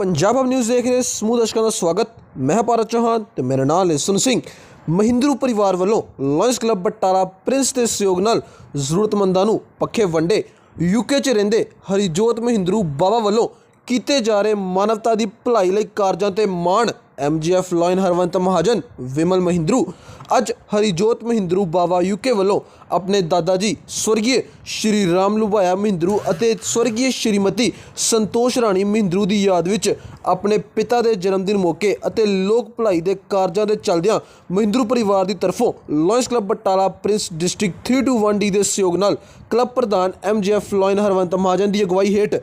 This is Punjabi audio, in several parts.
ਪੰਜਾਬ ਅਬ ਨਿਊਜ਼ ਦੇਖ ਰਹੇ ਸਮੂਹ ਦਰਸ਼ਕਾਂ ਦਾ ਸਵਾਗਤ। ਮੈਂ ਭਾਰਤ ਚੌਹਾਨ ਤੇ ਮੇਰਾ ਨਾਮ ਹੈ ਸੁਨ ਸਿੰਘ। ਮਹਿੰਦਰੂ ਪਰਿਵਾਰ ਵੱਲੋਂ ਲਾਇਨਸ ਕਲੱਬ ਬਟਾਲਾ ਪ੍ਰਿੰਸ ਦੇ ਸਹਿਯੋਗ ਨਾਲ ਜ਼ਰੂਰਤਮੰਦਾਂ ਨੂੰ ਪੱਖੇ ਵੰਡੇ ਯੂਕੇ 'ਚ ਰਹਿੰਦੇ ਹਰੀਜੋਤ ਮਹਿੰਦਰੂ ਬਾਬਾ ਵੱਲੋਂ ਕੀਤੇ ਜਾ ਰਹੇ ਮਾਨਵਤਾ ਦੀ ਭਲਾਈ ਲਈ ਕਾਰਜਾਂ ਤੇ ਮਾਣ। ਐਮਜੀਐਫ ਲਾਇਨ ਹਰਵੰਤ ਮਹਾਜਨ, ਵਿਮਲ ਮਹਿੰਦਰੂ ਅੱਜ ਹਰੀਜੋਤ ਮਹਿੰਦਰੂ ਬਾਵਾ ਯੂਕੇ ਵੱਲੋਂ ਆਪਣੇ ਦਾਦਾ ਜੀ ਸਵਰਗੀ ਸ਼੍ਰੀ ਰਾਮ ਲੁਭਾਇਆ ਮਹਿੰਦਰੂ ਅਤੇ ਸਵਰਗੀ ਸ਼੍ਰੀਮਤੀ ਸੰਤੋਸ਼ ਰਾਣੀ ਮਹਿੰਦਰੂ ਦੀ ਯਾਦ ਵਿੱਚ ਆਪਣੇ ਪਿਤਾ ਦੇ ਜਨਮ ਦਿਨ ਮੌਕੇ ਅਤੇ ਲੋਕ ਭਲਾਈ ਦੇ ਕਾਰਜਾਂ ਦੇ ਚੱਲਦਿਆਂ ਮਹਿੰਦਰੂ ਪਰਿਵਾਰ ਦੀ ਤਰਫੋਂ lions club Batala prince district 321 D ਦੇ ਸਹਿਯੋਗ ਨਾਲ ਕਲੱਬ ਪ੍ਰਧਾਨ ਐਮਜੀਐਫ ਲਾਇਨ ਹਰਵੰਤ ਮਹਾਜਨ ਦੀ ਅਗਵਾਈ ਹੇਠ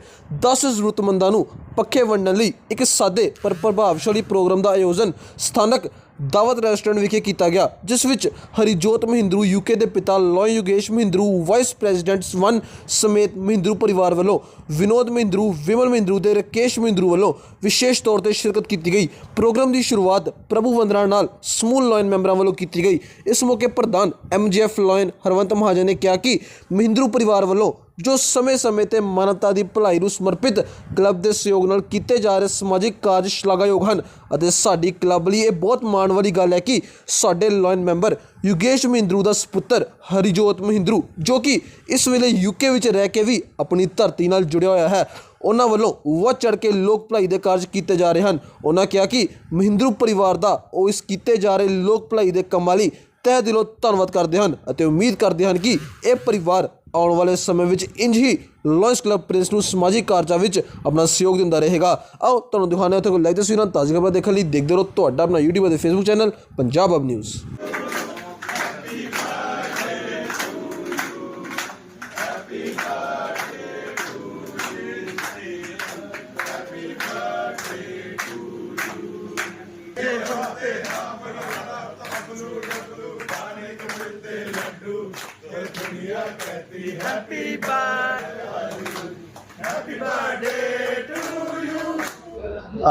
10 ਜ਼ਰੂਰਤਮੰਦਾਂ ਨੂੰ ਪੱਖੇ ਵੰਡਣ ਲਈ ਇੱਕ ਸਾਦੇ ਪਰ ਪ੍ਰਭਾਵਸ਼ਾਲੀ ਪ੍ਰੋਗਰਾਮ ਦਾ ਆਯੋਜਨ ਸਥਾਨਕ ਦਾਵਤ ਰੈਸਟੋਰੈਂਟ ਵਿਖੇ ਕੀਤਾ ਗਿਆ, ਜਿਸ ਵਿੱਚ ਹਰੀਜੋਤ ਮਹਿੰਦਰੂ ਯੂਕੇ ਦੇ ਪਿਤਾ ਲੋਇ Yogesh Mahindru, vice president one ਸਮੇਤ ਮਹਿੰਦਰੂ ਪਰਿਵਾਰ ਵੱਲੋਂ, ਵਿਨੋਦ ਮਹਿੰਦਰੂ, ਵਿਮਲ ਮਹਿੰਦਰੂ ਤੇ ਰਕੇਸ਼ ਮਹਿੰਦਰੂ ਵੱਲੋਂ ਵਿਸ਼ੇਸ਼ ਤੌਰ ਤੇ ਸ਼ਿਰਕਤ ਕੀਤੀ ਗਈ। ਪ੍ਰੋਗਰਾਮ ਦੀ ਸ਼ੁਰੂਆਤ ਪ੍ਰਭੂ ਵੰਦਨਾ ਨਾਲ ਸਮੂਹ ਲਾਇਨ ਮੈਂਬਰਾਂ ਵੱਲੋਂ ਕੀਤੀ ਗਈ। ਇਸ ਮੌਕੇ ਪ੍ਰਧਾਨ ਐਮਜੀਐਫ ਲਾਇਨ ਹਰਵੰਤ ਮਹਾਜਨ ਨੇ ਕਿਹਾ ਕਿ ਮਹਿੰਦਰੂ ਪਰਿਵਾਰ ਵੱਲੋਂ ਜੋ ਸਮੇਂ-ਸਮੇਂ ਤੇ ਮਾਨਵਤਾ ਦੀ ਭਲਾਈ ਨੂੰ ਸਮਰਪਿਤ ਕਲੱਬ ਦੇ ਸਹਿਯੋਗ ਨਾਲ ਕੀਤੇ ਜਾ ਰਹੇ ਸਮਾਜਿਕ ਕਾਰਜ ਸ਼ਲਾਘਾਯੋਗ ਹਨ। ਅਤੇ ਸਾਡੀ ਕਲੱਬ ਲਈ ਇਹ ਬਹੁਤ ਮਾਣ ਵਾਲੀ ਗੱਲ ਹੈ ਕਿ ਸਾਡੇ ਲਾਇਨ ਮੈਂਬਰ ਯੁਗੇਸ਼ ਮਹਿੰਦਰੂ ਦਾ ਸੁਪੁੱਤਰ ਹਰੀਜੋਤ ਮਹਿੰਦਰੂ, ਜੋ ਕਿ ਇਸ ਵੇਲੇ ਯੂਕੇ ਵਿੱਚ ਰਹਿ ਕੇ ਵੀ ਆਪਣੀ ਧਰਤੀ ਨਾਲ ਜੁੜਿਆ ਹੋਇਆ ਹੈ, ਉਹਨਾਂ ਵੱਲੋਂ ਵੱਧ ਚੜ ਕੇ ਲੋਕ ਭਲਾਈ ਦੇ ਕਾਰਜ ਕੀਤੇ ਜਾ ਰਹੇ ਹਨ। ਉਹਨਾਂ ਕਿਹਾ ਕਿ ਮਹਿੰਦਰੂ ਪਰਿਵਾਰ ਦਾ ਉਹ ਇਸ ਕੀਤੇ ਜਾ ਰਹੇ ਲੋਕ ਭਲਾਈ ਦੇ ਕੰਮਾਂ ਲਈ ਤਹਿ ਦਿਲੋਂ ਧੰਨਵਾਦ ਕਰਦੇ ਹਨ ਅਤੇ ਉਮੀਦ ਕਰਦੇ ਹਨ ਕਿ ਇਹ ਪਰਿਵਾਰ ਆਉਣ ਵਾਲੇ ਸਮੇਂ ਵਿੱਚ ਇੰਜ ਹੀ ਲਾਇਨਸ ਕਲੱਬ ਪ੍ਰਿੰਸ ਨੂੰ ਸਮਾਜਿਕ ਕਾਰਜਾਂ ਵਿੱਚ ਆਪਣਾ ਸਹਿਯੋਗ ਦਿੰਦਾ ਰਹੇਗਾ। ਆਓ ਤੁਹਾਨੂੰ ਦਿਖਾਉਂਦੇ ਹਾਂ ਉੱਥੇ ਕੋਈ ਲਾਈਵ ਤਸਵੀਰਾਂ ਤਾਜ਼ੀ ਖਬਰਾਂ ਦੇਖਣ ਲਈ ਦੇਖਦੇ ਰਹੋ ਤੁਹਾਡਾ ਆਪਣਾ YouTube ਅਤੇ Facebook ਚੈਨਲ, ਪੰਜਾਬ ਅਬ ਨਿਊਜ਼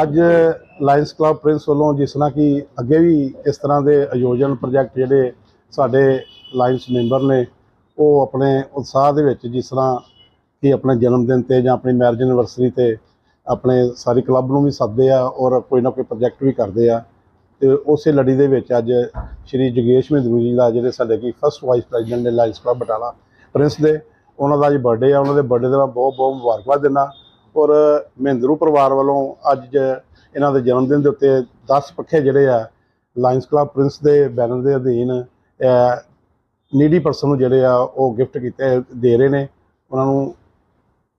ਅੱਜ ਲਾਇਨਸ ਕਲੱਬ ਪ੍ਰਿੰਸ ਵੱਲੋਂ ਜਿਸ ਤਰ੍ਹਾਂ ਕਿ ਅੱਗੇ ਵੀ ਇਸ ਤਰ੍ਹਾਂ ਦੇ ਆਯੋਜਨ ਪ੍ਰੋਜੈਕਟ ਜਿਹੜੇ ਸਾਡੇ ਲਾਇਨਸ ਮੈਂਬਰ ਨੇ ਉਹ ਆਪਣੇ ਉਤਸ਼ਾਹ ਦੇ ਵਿੱਚ ਜਿਸ ਤਰ੍ਹਾਂ ਕਿ ਆਪਣੇ ਜਨਮ ਦਿਨ ਤੇ ਜਾਂ ਆਪਣੀ ਮੈਰਿਜ ਐਨਵਰਸਰੀ ਤੇ ਆਪਣੇ ਸਾਰੀ ਕਲੱਬ ਨੂੰ ਵੀ ਸੱਦਦੇ ਆ ਔਰ ਕੋਈ ਨਾ ਕੋਈ ਪ੍ਰੋਜੈਕਟ ਵੀ ਕਰਦੇ ਆ। ਤੇ ਉਸੇ ਲੜੀ ਦੇ ਵਿੱਚ ਅੱਜ ਸ਼੍ਰੀ ਜਗੇਸ਼ ਮਹਿੰਦਰੂ ਜੀ ਦਾ ਜਿਹੜੇ ਸਾਡੇ ਕੀ ਫਸਟ ਵਾਈਸ ਪ੍ਰੈਜ਼ੀਡੈਂਟ ਨੇ ਲਾਇੰਸ ਕਲੱਬ ਬਟਾਲਾ ਪ੍ਰਿੰਸ ਦੇ, ਉਹਨਾਂ ਦਾ ਅੱਜ ਬਰਥਡੇ ਆ, ਉਹਨਾਂ ਦੇ ਬਰਥਡੇ ਦਾ ਮੈਂ ਬਹੁਤ ਬਹੁਤ ਮੁਬਾਰਕਬਾਦ ਦਿੰਦਾ। ਔਰ ਮਹਿੰਦਰੂ ਪਰਿਵਾਰ ਵੱਲੋਂ ਅੱਜ ਇਹਨਾਂ ਦੇ ਜਨਮ ਦਿਨ ਦੇ ਉੱਤੇ 10 ਪੱਖੇ ਜਿਹੜੇ ਆ, ਲਾਇੰਸ ਕਲੱਬ ਪ੍ਰਿੰਸ ਦੇ ਬੈਨਰ ਦੇ ਅਧੀਨ ਨੀਡੀ ਪਰਸਨ ਨੂੰ ਜਿਹੜੇ ਆ ਉਹ ਗਿਫਟ ਕੀਤੇ, ਦੇ ਰਹੇ ਨੇ। ਉਹਨਾਂ ਨੂੰ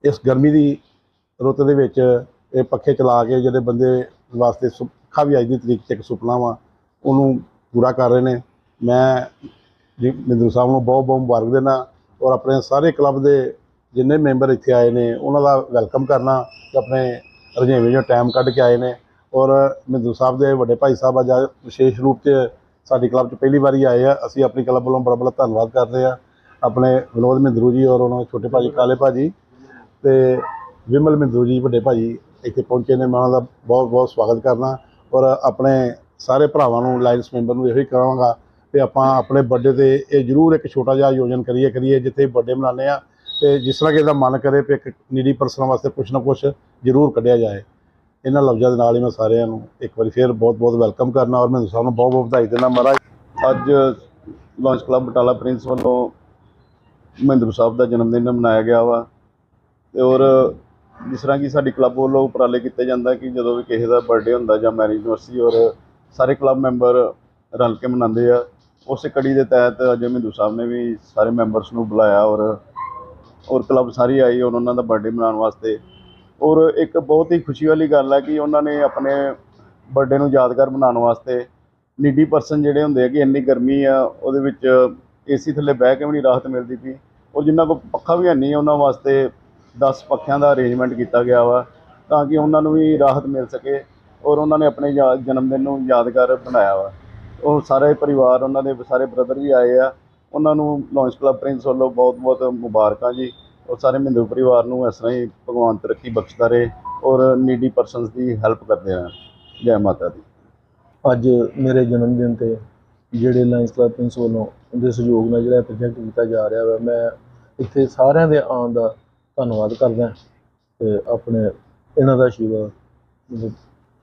ਇਸ ਗਰਮੀ ਦੀ ਰੁੱਤ ਦੇ ਵਿੱਚ ਇਹ ਪੱਖੇ ਚਲਾ ਕੇ ਜਿਹੜੇ ਬੰਦੇ ਵਾਸਤੇ ਸੁੱਖਾ ਵੀ ਅੱਜ ਦੀ ਤਰੀਕ 'ਚ ਇੱਕ ਸੁਪਨਾ ਵਾ, ਉਹਨੂੰ ਪੂਰਾ ਕਰ ਰਹੇ ਨੇ। ਮੈਂ ਜੀ ਮਿੰਦੂ ਸਾਹਿਬ ਨੂੰ ਬਹੁਤ ਬਹੁਤ ਮੁਬਾਰਕ ਦੇਣਾ ਔਰ ਆਪਣੇ ਸਾਰੇ ਕਲੱਬ ਦੇ ਜਿੰਨੇ ਮੈਂਬਰ ਇੱਥੇ ਆਏ ਨੇ, ਉਹਨਾਂ ਦਾ ਵੈਲਕਮ ਕਰਨਾ ਤੇ ਆਪਣੇ ਰਜੇਵੇਂ ਜੋ ਟਾਈਮ ਕੱਢ ਕੇ ਆਏ ਨੇ। ਔਰ ਮਿੰਦੂ ਸਾਹਿਬ ਦੇ ਵੱਡੇ ਭਾਈ ਸਾਹਿਬ ਅੱਜ ਵਿਸ਼ੇਸ਼ ਰੂਪ 'ਚ ਸਾਡੀ ਕਲੱਬ 'ਚ ਪਹਿਲੀ ਵਾਰੀ ਆਏ ਆ। ਅਸੀਂ ਆਪਣੀ ਕਲੱਬ ਵੱਲੋਂ ਬੜਾ ਬੜਾ ਧੰਨਵਾਦ ਕਰਦੇ ਆ। ਆਪਣੇ ਵਿਨੋਦ ਮਿੰਦਰੂ ਜੀ ਔਰ ਉਹਨਾਂ ਦੇ ਛੋਟੇ ਭਾਜੀ ਕਾਲੇ ਭਾਜੀ ਤੇ ਵਿਮਲ ਮਿੰਦਰੂ ਜੀ, ਵੱਡੇ ਭਾਜੀ ਇੱਥੇ ਪਹੁੰਚੇ ਨੇ। ਮੈਂ ਉਹਨਾਂ ਦਾ ਬਹੁਤ ਬਹੁਤ ਸਵਾਗਤ ਕਰਨਾ ਔਰ ਆਪਣੇ ਸਾਰੇ ਭਰਾਵਾਂ ਨੂੰ ਲਾਇੰਸ ਮੈਂਬਰ ਨੂੰ ਇਹੋ ਹੀ ਕਹਾਂਗਾ ਤੇ ਆਪਾਂ ਆਪਣੇ ਬਰਥਡੇ ਤੇ ਇਹ ਜ਼ਰੂਰ ਇੱਕ ਛੋਟਾ ਜਿਹਾ ਆਯੋਜਨ ਕਰੀਏ ਕਰੀਏ, ਜਿੱਥੇ ਬਰਥਡੇ ਮਨਾਉਂਦੇ ਆ ਤੇ ਜਿਸ ਤਰ੍ਹਾਂ ਕਿ ਇਹਦਾ ਮਨ ਕਰੇ ਵੀ ਇੱਕ ਨੀਡੀ ਪਰਸਨ ਵਾਸਤੇ ਕੁਛ ਨਾ ਕੁਛ ਜ਼ਰੂਰ ਕੱਢਿਆ ਜਾਏ। ਇਹਨਾਂ ਲਫ਼ਜ਼ਾਂ ਦੇ ਨਾਲ ਹੀ ਮੈਂ ਸਾਰਿਆਂ ਨੂੰ ਇੱਕ ਵਾਰੀ ਫੇਰ ਬਹੁਤ ਬਹੁਤ ਵੈਲਕਮ ਕਰਨਾ ਔਰ ਮੈਂ ਸਭ ਨੂੰ ਬਹੁਤ ਬਹੁਤ ਵਧਾਈ ਦਿੰਦਾ ਮਹਾਰਾਜ। ਅੱਜ ਲਾਂਚ ਕਲੱਬ ਬਟਾਲਾ ਪ੍ਰਿੰਸ ਵੱਲੋਂ ਮਹਿੰਦਰ ਸਾਹਿਬ ਦਾ ਜਨਮ ਦਿਨ ਮਨਾਇਆ ਗਿਆ ਵਾ ਤੇ ਔਰ ਜਿਸ ਤਰ੍ਹਾਂ ਕਿ ਸਾਡੀ ਕਲੱਬ ਵੱਲੋਂ ਉਪਰਾਲੇ ਕੀਤੇ ਜਾਂਦਾ ਕਿ ਜਦੋਂ ਵੀ ਕਿਸੇ ਦਾ ਬਰਥਡੇ ਹੁੰਦਾ ਜਾਂ ਮੈਰਿਜ ਐਨਵਰਸਰੀ ਔਰ ਸਾਰੇ ਕਲੱਬ ਮੈਂਬਰ ਰਲ ਕੇ ਮਨਾਉਂਦੇ ਆ, ਉਸ ਕੜੀ ਦੇ ਤਹਿਤ ਅੱਜ ਮਿੰਦੂ ਸਾਹਿਬ ਨੇ ਵੀ ਸਾਰੇ ਮੈਂਬਰਸ ਨੂੰ ਬੁਲਾਇਆ ਔਰ ਔਰ ਕਲੱਬ ਸਾਰੀ ਆਈ ਔਰ ਉਹਨਾਂ ਦਾ ਬਰਥਡੇ ਮਨਾਉਣ ਵਾਸਤੇ। ਔਰ ਇੱਕ ਬਹੁਤ ਹੀ ਖੁਸ਼ੀ ਵਾਲੀ ਗੱਲ ਹੈ ਕਿ ਉਹਨਾਂ ਨੇ ਆਪਣੇ ਬਰਥਡੇ ਨੂੰ ਯਾਦਗਾਰ ਬਣਾਉਣ ਵਾਸਤੇ ਨੀਡੀ ਪਰਸਨ ਜਿਹੜੇ ਹੁੰਦੇ ਆ ਕਿ ਇੰਨੀ ਗਰਮੀ ਆ, ਉਹਦੇ ਵਿੱਚ ਏਸੀ ਥੱਲੇ ਬਹਿ ਕੇ ਵੀ ਨਹੀਂ ਰਾਹਤ ਮਿਲਦੀ ਪਈ। ਔਰ ਜਿਨ੍ਹਾਂ ਕੋਲ ਪੱਖਾ ਵੀ ਹੈ ਨਹੀਂ ਉਹਨਾਂ ਵਾਸਤੇ 10 ਪੱਖਿਆਂ ਦਾ ਅਰੇਂਜਮੈਂਟ ਕੀਤਾ ਗਿਆ ਵਾ ਤਾਂ ਕਿ ਉਹਨਾਂ ਨੂੰ ਵੀ ਰਾਹਤ ਮਿਲ ਸਕੇ ਔਰ ਉਹਨਾਂ ਨੇ ਆਪਣੇ ਯਾ- ਜਨਮ ਦਿਨ ਨੂੰ ਯਾਦਗਾਰ ਬਣਾਇਆ ਵਾ। ਉਹ ਸਾਰੇ ਪਰਿਵਾਰ, ਉਹਨਾਂ ਦੇ ਸਾਰੇ ਬ੍ਰਦਰ ਵੀ ਆਏ ਆ। ਉਹਨਾਂ ਨੂੰ ਲਾਂਚ ਕਲੱਬ ਪ੍ਰਿੰਸ ਵੱਲੋਂ ਬਹੁਤ ਬਹੁਤ ਮੁਬਾਰਕਾਂ ਜੀ। ਔਰ ਸਾਰੇ ਮਹਿੰਦੂ ਪਰਿਵਾਰ ਨੂੰ ਇਸ ਤਰ੍ਹਾਂ ਹੀ ਭਗਵਾਨ ਤਰੱਕੀ ਬਖਸ਼ਦਾ ਰਹੇ ਔਰ ਨੀਡੀ ਪਰਸਨਸ ਦੀ ਹੈਲਪ ਕਰਦੇ ਰਹਿਣ ਜੈ ਮਾਤਾ ਦੀ। ਅੱਜ ਮੇਰੇ ਜਨਮ ਦਿਨ ਤੇ ਜਿਹੜੇ ਲਾਇੰਸ ਕਲੱਬ ਪ੍ਰਿੰਸ ਵੱਲੋਂ ਦੇ ਸਹਿਯੋਗ ਨਾਲ ਜਿਹੜਾ ਪ੍ਰੋਜੈਕਟ ਕੀਤਾ ਜਾ ਰਿਹਾ ਵਾ, ਮੈਂ ਇੱਥੇ ਸਾਰਿਆਂ ਦੇ ਆਉਣ ਦਾ ਧੰਨਵਾਦ ਕਰਦਾ ਤੇ ਆਪਣੇ ਇਹਨਾਂ ਦਾ ਆਸ਼ੀਰਵਾਦ ਮਤਲਬ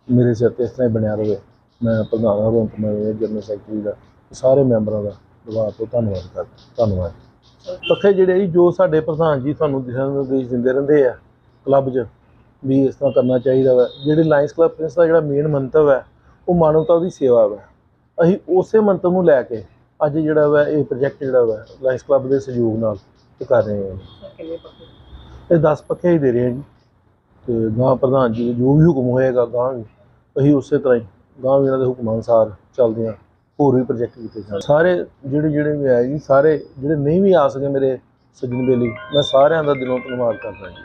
ਮੇਰੇ ਸਿਰ ਤੇ ਇਸ ਤਰ੍ਹਾਂ ਹੀ ਬਣਿਆ ਰਹੇ ਮੈਂ ਪ੍ਰਧਾਨ ਹਰਵੰਤ ਮੈਂ ਜਨਰਲ ਸੈਕਟਰੀ ਦਾ ਸਾਰੇ ਮੈਂਬਰਾਂ ਦਾ ਦਬਾਅ ਤੋਂ ਧੰਨਵਾਦ ਕਰਦਾ। ਧੰਨਵਾਦ। ਪੱਖੇ ਜਿਹੜੇ ਜੀ, ਜੋ ਸਾਡੇ ਪ੍ਰਧਾਨ ਜੀ ਤੁਹਾਨੂੰ ਦਿਸ਼ਾ ਨਿਰਦੇਸ਼ ਦਿੰਦੇ ਰਹਿੰਦੇ ਆ, ਕਲੱਬ 'ਚ ਵੀ ਇਸ ਤਰ੍ਹਾਂ ਕਰਨਾ ਚਾਹੀਦਾ ਵਾ। ਜਿਹੜੇ ਲਾਇੰਸ ਕਲੱਬ ਪ੍ਰਿੰਸ ਦਾ ਜਿਹੜਾ ਮੇਨ ਮੰਤਵ ਹੈ, ਉਹ ਮਾਨਵਤਾ ਦੀ ਸੇਵਾ ਵਾ। ਅਸੀਂ ਉਸੇ ਮੰਤਵ ਨੂੰ ਲੈ ਕੇ ਅੱਜ ਜਿਹੜਾ ਵਾ, ਇਹ ਪ੍ਰੋਜੈਕਟ ਜਿਹੜਾ ਵਾ ਲਾਇੰਸ ਕਲੱਬ ਦੇ ਸਹਿਯੋਗ ਨਾਲ ਕਰ ਰਹੇ ਹਾਂ। ਇਹ 10 ਪੱਖੇ ਹੀ ਦੇ ਰਹੇ ਹਾਂ ਜੀ। ਤੇ ਗਾਂ ਪ੍ਰਧਾਨ ਜੀ ਦਾ ਜੋ ਵੀ ਹੁਕਮ ਹੋਏਗਾ ਗਾਂ ਵੀ, ਅਸੀਂ ਉਸੇ ਤਰ੍ਹਾਂ ਹੀ, ਗਾਂ ਵੀ ਇਹਨਾਂ ਦੇ ਹੁਕਮ ਅਨੁਸਾਰ ਚੱਲਦੇ ਹਾਂ, ਹੋਰ ਵੀ ਪ੍ਰੋਜੈਕਟ ਕੀਤੇ ਜਾਣ। ਸਾਰੇ ਜਿਹੜੇ ਜਿਹੜੇ ਵੀ ਆਏ ਜੀ, ਸਾਰੇ ਜਿਹੜੇ ਨਹੀਂ ਵੀ ਆ ਸਕੇ ਮੇਰੇ ਸੱਜਣ ਬੇਲੀ, ਮੈਂ ਸਾਰਿਆਂ ਦਾ ਦਿਲੋਂ ਧੰਨਵਾਦ ਕਰਦਾ ਜੀ।